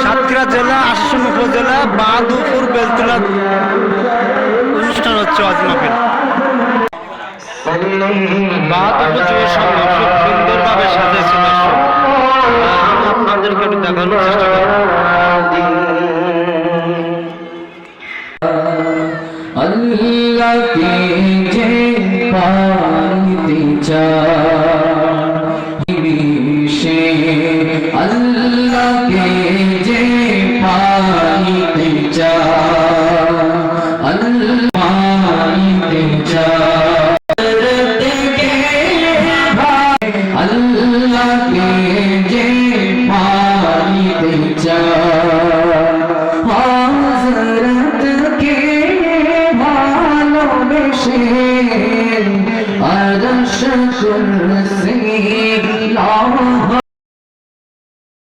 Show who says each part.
Speaker 1: সাতক্ষীরা জেলা আশ্রম উপজেলা বাদুপুর বেলতলা। অনুষ্ঠান হচ্ছে আজ মাহফিল। বাহাদুপুর যুব সংঘ খুব
Speaker 2: আল্লাহকে যে পাইতে চায় আল্লাহ পাইতে চায় আল্লাহকে যে পাইতে চায়। হযরতকে ভালোবেসে আরশ কুল